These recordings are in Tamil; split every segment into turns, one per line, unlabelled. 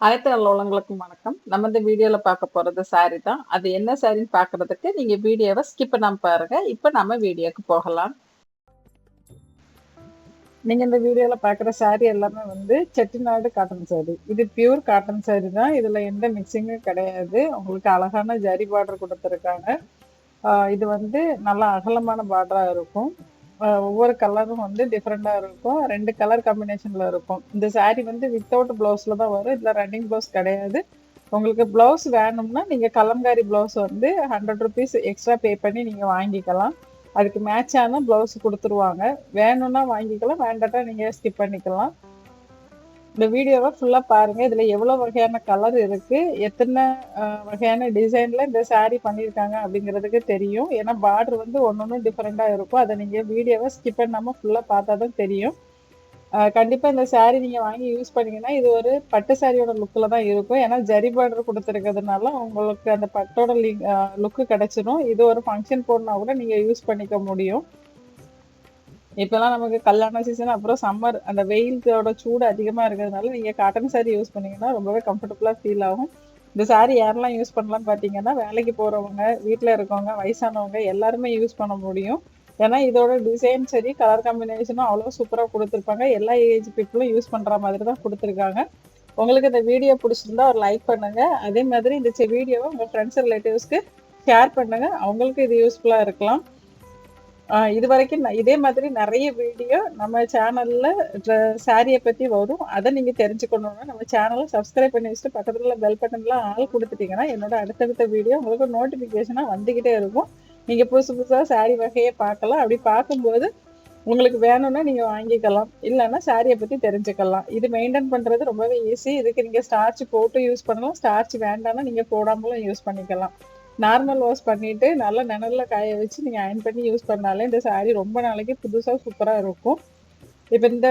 அனைத்து நல்லவங்களுக்கும் வணக்கம். நம்ம இந்த வீடியோல பார்க்க போறது சாரி தான். அது என்ன சாரின்னு பாக்குறதுக்கு நீங்க வீடியோவை ஸ்கிப் பண்ணாம பாருங்க. இப்போ நம்ம வீடியோக்கு போகலாம். நீங்க இந்த வீடியோல பார்க்குற சாரி எல்லாமே வந்து செட்டிநாடு காட்டன் சாரி இது பியூர் காட்டன் சாரி தான். இதுல எந்த மிக்சிங்கும் கிடையாது. உங்களுக்கு அழகான ஜரி பார்டர் கொடுத்துருக்காங்க. ஆஹ் இது வந்து நல்லா அகலமான பார்டரா இருக்கும். ஒவ்வொரு கலரும் வந்து டிஃப்ரெண்டாக இருக்கும். ரெண்டு கலர் காம்பினேஷனில் இருக்கும். இந்த சாரீ வந்து வித்தவுட் ப்ளவுஸில் தான் வரும். இதில் ரன்னிங் ப்ளவுஸ் கிடையாது. உங்களுக்கு ப்ளவுஸ் வேணும்னா நீங்கள் கலம்காரி ப்ளவுஸ் வந்து ஹண்ட்ரட் ருபீஸ் எக்ஸ்ட்ரா பே பண்ணி நீங்கள் வாங்கிக்கலாம். அதுக்கு மேட்சான ப்ளவுஸ் கொடுத்துருவாங்க. வேணும்னா வாங்கிக்கலாம். வேண்டாட்டா நீங்கள் ஸ்கிப் பண்ணிக்கலாம். இந்த வீடியோவை ஃபுல்லாக பாருங்கள் இதில் எவ்வளோ வகையான கலர் இருக்குது எத்தனை வகையான டிசைனில் இந்த சாரீ பண்ணியிருக்காங்க அப்படிங்கிறதுக்கு தெரியும். ஏன்னா பார்டர் வந்து ஒன்று ஒன்று டிஃப்ரெண்ட்டாக இருக்கும். அதை நீங்கள் வீடியோவை ஸ்கிப் பண்ணாமல் ஃபுல்லாக பார்த்தா தான் தெரியும். கண்டிப்பாக இந்த சாரீ நீங்கள் வாங்கி யூஸ் பண்ணிங்கன்னா இது ஒரு பட்டு சாரியோட லுக்கில் தான் இருக்கும். ஏன்னா ஜரி பார்டர் கொடுத்துருக்கிறதுனால உங்களுக்கு அந்த பட்டோட லுக்கு கிடச்சிரும். இது ஒரு ஃபங்க்ஷன் போடனா கூட நீங்கள் யூஸ் பண்ணிக்க முடியும். இப்போலாம் நமக்கு கல்யாண சீசன் அப்புறம் சம்மர் அந்த வெயிலோட சூடு அதிகமாக இருக்கிறதுனால நீங்கள் காட்டன் சாரீ யூஸ் பண்ணீங்கன்னா ரொம்பவே கம்ஃபர்டபுளாக ஃபீல் ஆகும். இந்த saree யாரெல்லாம் யூஸ் பண்ணலாம்னு பார்த்தீங்கன்னா வேலைக்கு போகிறவங்க வீட்டில் இருக்கவங்க வயசானவங்க எல்லாருமே யூஸ் பண்ண முடியும். ஏன்னா இதோட டிசைன் சரி கலர் காம்பினேஷனும் அவ்வளோ சூப்பராக கொடுத்துருப்பாங்க. எல்லா ஏஜ் பீப்புளும் யூஸ் பண்ணுற மாதிரி தான் கொடுத்துருக்காங்க. உங்களுக்கு இந்த வீடியோ பிடிச்சிருந்தா ஒரு லைக் பண்ணுங்க. அதே மாதிரி இந்த வீடியோவை உங்கள் ஃப்ரெண்ட்ஸ் ரிலேட்டிவ்ஸ்க்கு ஷேர் பண்ணுங்க. அவங்களுக்கு இது யூஸ்ஃபுல்லாக இருக்கலாம். இது வரைக்கும் இதே மாதிரி நிறைய வீடியோ நம்ம சேனல்ல சாரியை பத்தி வரும். அதை நீங்க தெரிஞ்சுக்கணும்னா நம்ம சேனலை சப்ஸ்கிரைப் பண்ணி வச்சுட்டு பக்கத்துல பெல் பட்டன்ல ஆள் கொடுத்துட்டீங்கன்னா என்னோட அடுத்தடுத்த வீடியோ உங்களுக்கு நோட்டிபிகேஷனா வந்துகிட்டே இருக்கும். நீங்க புதுசு புதுசா சாரி வகையை பார்க்கலாம். அப்படி பார்க்கும்போது உங்களுக்கு வேணும்னா நீங்க வாங்கிக்கலாம். இல்லைன்னா சாரியை பத்தி தெரிஞ்சுக்கலாம். இது மெயின்டைன் பண்றது ரொம்பவே ஈஸி இதுக்கு நீங்க ஸ்டார்ச் போட்டு யூஸ் பண்ணலாம். ஸ்டார்ச் வேண்டாம்னா நீங்க போடாமலும் யூஸ் பண்ணிக்கலாம். நார்மல் வாஷ் பண்ணிட்டு நல்லா நிழல்ல காய வச்சு நீங்க அயன் பண்ணி யூஸ் பண்ணாலே இந்த saree ரொம்ப நாளைக்கு புதுசா சூப்பரா இருக்கும். இப்போ இந்த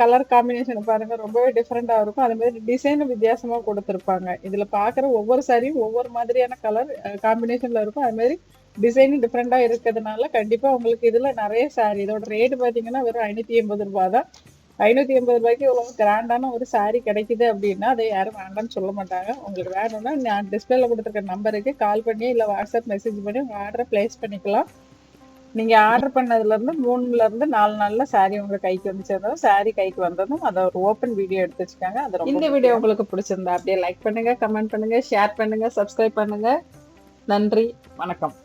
கலர் காம்பினேஷன் பாருங்க ரொம்பவே டிஃப்ரெண்ட்டாக இருக்கும். அதே மாதிரி டிசைனும் வித்தியாசமாக கொடுத்துருப்பாங்க. இதில் பார்க்குற ஒவ்வொரு சாரியும் ஒவ்வொரு மாதிரியான கலர் காம்பினேஷனில் இருக்கும். அது மாதிரி டிசைனும் டிஃப்ரெண்ட்டாக இருக்கிறதுனால கண்டிப்பாக உங்களுக்கு இதில் நிறைய சாரி இதோட ரேட் பார்த்தீங்கன்னா வெறும் ஐநூற்றி எண்பது ரூபா தான். ஐநூற்றி எண்பது ரூபாய்க்கு உங்களுக்கு கிராண்டான ஒரு saree கிடைக்குது அப்படின்னா அதை யாரும் வேண்டாம்னு சொல்ல மாட்டாங்க. உங்களுக்கு வேணும்னா நான் டிஸ்பிளேல கொடுத்துருக்க நம்பருக்கு கால் பண்ணி இல்லை வாட்ஸ்அப் மெசேஜ் பண்ணி உங்கள் ஆர்டரை பிளேஸ் பண்ணிக்கலாம். நீங்கள் ஆர்டர் பண்ணதுலேருந்து மூணுலேருந்து நாலு நாளில் saree உங்களுக்கு கைக்கு வந்து சேர்ந்ததும் கைக்கு வந்ததும் அதை ஒரு ஓப்பன் வீடியோ எடுத்து வச்சுக்காங்க. அது இந்த வீடியோ உங்களுக்கு பிடிச்சிருந்தா அப்படியே லைக் பண்ணுங்கள் கமெண்ட் பண்ணுங்கள் ஷேர் பண்ணுங்கள் சப்ஸ்கிரைப் பண்ணுங்கள் நன்றி வணக்கம்.